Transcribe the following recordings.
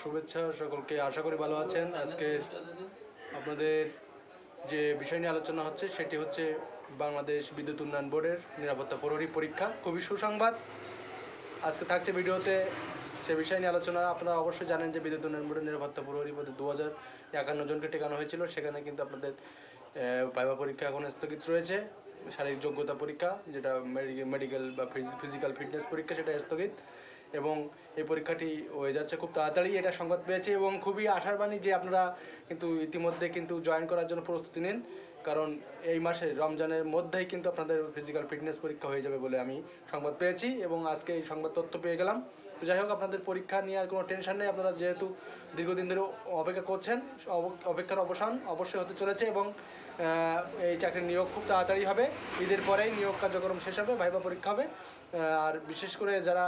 শুভেচ্ছা সকলকে। আশা করি ভালো আছেন। আজকের আপনাদের যে বিষয় নিয়ে আলোচনা হচ্ছে, সেটি হচ্ছে বাংলাদেশ বিদ্যুৎ উন্নয়ন বোর্ডের নিরাপত্তা প্রহরী পরীক্ষা। খুবই সুসংবাদ। আজকে থাকছে ভিডিওতে সে বিষয় নিয়ে আলোচনা। আপনারা অবশ্যই জানেন যে বিদ্যুৎ উন্নয়ন বোর্ডের নিরাপত্তা প্রহরী পদে দু হাজার একান্ন জনকে টেকানো হয়েছিল। সেখানে কিন্তু আপনাদের ভাইবা পরীক্ষা এখন স্থগিত রয়েছে। শারীরিক যোগ্যতা পরীক্ষা, যেটা মেডিকেল বা ফিজিক্যাল ফিটনেস পরীক্ষা, সেটা স্থগিত। এবং এই পরীক্ষাটি হয়ে যাচ্ছে, খুব তাড়াতাড়ি এটা সংবাদ পেয়েছে এবং খুবই আশার বাণী যে আপনারা কিন্তু ইতিমধ্যে কিন্তু জয়েন করার জন্য প্রস্তুতি নিন, কারণ এই মাসে রমজানের মধ্যেই কিন্তু আপনাদের ফিজিক্যাল ফিটনেস পরীক্ষা হয়ে যাবে বলে আমি সংবাদ পেয়েছি এবং আজকে এই সংবাদ তথ্য পেয়ে গেলাম। তো যাই হোক, আপনাদের পরীক্ষা নিয়ে আর কোনো টেনশন নেই। আপনারা যেহেতু দীর্ঘদিন ধরে অপেক্ষা করছেন অপেক্ষার অবসান অবশ্যই হতে চলেছে এবং এই চাকরির নিয়োগ খুব তাড়াতাড়ি হবে। ঈদের পরেই নিয়োগ কার্যক্রম শেষ হবে, ভাইবা পরীক্ষা হবে। আর বিশেষ করে যারা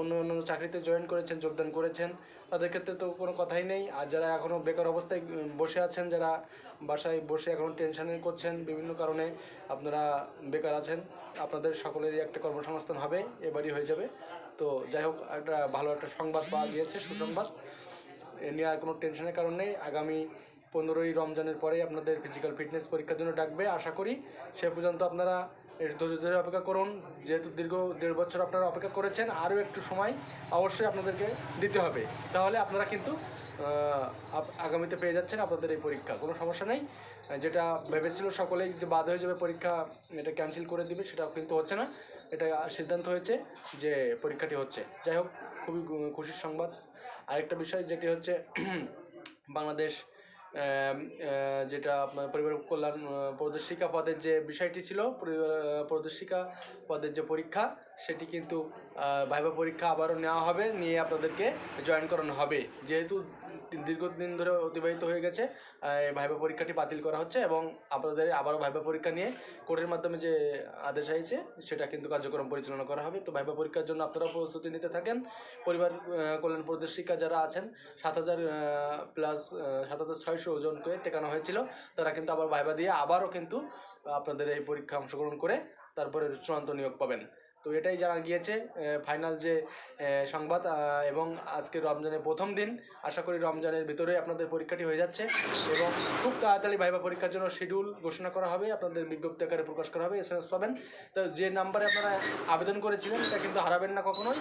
অন্য অন্য চাকরিতে জয়েন করেছেন, যোগদান করেছেন, তাদের ক্ষেত্রে তো কোনো কথাই নেই। আর যারা এখনও বেকার অবস্থায় বসে আছেন, যারা বাসায় বসে এখনও টেনশনে করছেন, বিভিন্ন কারণে আপনারা বেকার আছেন, আপনাদের সকলেরই একটা কর্মসংস্থান হবে, এবারই হয়ে যাবে। তো যাই হোক, একটা ভালো একটা সংবাদ পাওয়া গিয়েছে, সুসংবাদ। এ নিয়ে আর কোনো টেনশনের কারণ নেই। আগামী পনেরোই রমজানের পরেই আপনাদের ফিজিক্যাল ফিটনেস পরীক্ষার জন্য ডাকবে। আশা করি সে পর্যন্ত আপনারা ধৈর্য ধরে অপেক্ষা করুন। যেহেতু দীর্ঘ দেড় বছর আপনারা অপেক্ষা করেছেন, আরও একটু সময় অবশ্যই আপনাদেরকে দিতে হবে। তাহলে আপনারা কিন্তু আগামীতে পেয়ে যাচ্ছেন আপনাদের এই পরীক্ষা, কোনো সমস্যা নেই। যেটা ভেবেছিল সকলেই যে বাদ হয়ে যাবে পরীক্ষা এটা ক্যান্সেল করে দিবে, সেটা কিন্তু হচ্ছে না। এটা সিদ্ধান্ত হয়েছে যে পরীক্ষাটি হচ্ছে। যাই হোক, খুবই খুশির সংবাদ। আরেকটা বিষয় যেটি হচ্ছে, বাংলাদেশ যেটা আপনার পরিবার কল্যাণ প্রদর্শিকা পদের যে বিষয়টি ছিল, পরিবার প্রদর্শিকা পদের যে পরীক্ষা সেটি কিন্তু ভাইবা পরীক্ষা আবারও নেওয়া হবে, নিয়ে আপনাদেরকে জয়েন করানো হবে। যেহেতু দীর্ঘদিন ধরে অতিবাহিত হয়ে গেছে ভাইবা পরীক্ষাটি বাতিল করা হচ্ছে এবং আপনাদের আবারও ভাইবা পরীক্ষা নিয়ে কোর্টের মাধ্যমে যে আদেশ আইছে, সেটা কিন্তু কার্যক্রম পরিচালনা করা হবে। তো ভাইবা পরীক্ষার জন্য আপনারা প্রস্তুতি নিতে থাকেন। পরিবার কল্যাণ প্রদর্শিকা যারা আছেন, সাত হাজার প্লাস সাত হাজার ছয়শো জনকে টেকানো হয়েছিল, তারা কিন্তু আবার ভাইবা দিয়ে আবারও কিন্তু আপনাদের এই পরীক্ষা অংশগ্রহণ করে তারপরে চূড়ান্ত নিয়োগ পাবেন। তো এটাই জানা গিয়েছে ফাইনাল যে সংবাদ এবং আজকে রমজানের প্রথম দিন, আশা করি রমজানের ভিতরে আপনাদের পরীক্ষাটি হয়ে যাচ্ছে এবং খুব তাড়াতাড়ি ভাইবা পরীক্ষার জন্য শিডিউল ঘোষণা করা হবে, আপনাদের বিজ্ঞপ্তি আকারে প্রকাশ করা হবে এস এম এস পাবেন। তো যে নাম্বারে আপনারা আবেদন করেছিলেন এটা কিন্তু হারাবেন না কখনোই।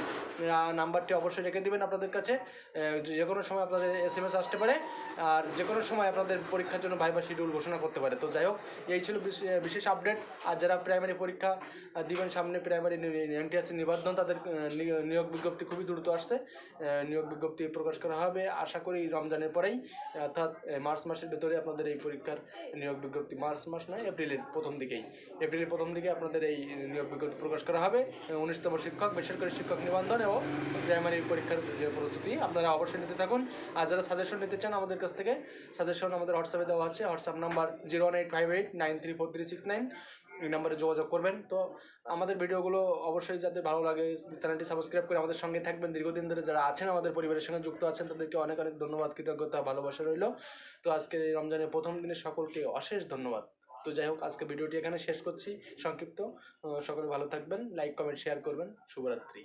নাম্বারটি অবশ্যই রেখে দেবেন আপনাদের কাছে যে কোনো সময় আপনাদের এস এম এস আসতে পারে, আর যে কোনো সময় আপনাদের পরীক্ষার জন্য ভাইবা শিডিউল ঘোষণা করতে পারে। তো যাই হোক, এই ছিল বিশ- বিশেষ আপডেট আর যারা প্রাইমারি পরীক্ষা দিবেন সামনে প্রাইমারি এনটিএসসি নিবন্ধন তাদের নিয়োগ বিজ্ঞপ্তি খুবই দ্রুত আসছে। নিয়োগ বিজ্ঞপ্তি প্রকাশ করা হবে। আশা করি রমজানের পরেই, অর্থাৎ মার্চ মাসের ভেতরে আপনাদের এই পরীক্ষার নিয়োগ বিজ্ঞপ্তি, মার্চ মাস নয় এপ্রিলের প্রথম দিকেই, এপ্রিলের প্রথম দিকে আপনাদের এই নিয়োগ বিজ্ঞপ্তি প্রকাশ করা হবে। উনিশতম শিক্ষক, বেসরকারি শিক্ষক নিবন্ধন এবং প্রাইমারি পরীক্ষার যে প্রস্তুতি, আপনারা অবশ্যই নিতে থাকুন। আর যারা সাজেশন নিতে চান আমাদের কাছ থেকে, সাজেশন আমাদের হোয়াটসঅ্যাপে দেওয়া আছে। WhatsApp number zero one eight five eight nine three four three six nine. এই নাম্বারে যোগাযোগ করবেন। তো আমাদের ভিডিওগুলো অবশ্যই যাদের ভালো লাগে চ্যানেলটি সাবস্ক্রাইব করে আমাদের সঙ্গে থাকবেন। দীর্ঘদিন ধরে যারা আছেন, আমাদের পরিবারের সঙ্গে যুক্ত আছেন, তাদেরকে অনেক অনেক ধন্যবাদ, কৃতজ্ঞতা, ভালোবাসা রইল। তো আজকের এই রমজানের প্রথম দিনে সকলকে অশেষ ধন্যবাদ। তো যাই হোক, আজকে ভিডিওটি এখানে শেষ করছি। সংক্ষিপ্ত। সকলে ভালো থাকবেন। লাইক, কমেন্ট, শেয়ার করবেন। শুভরাত্রি।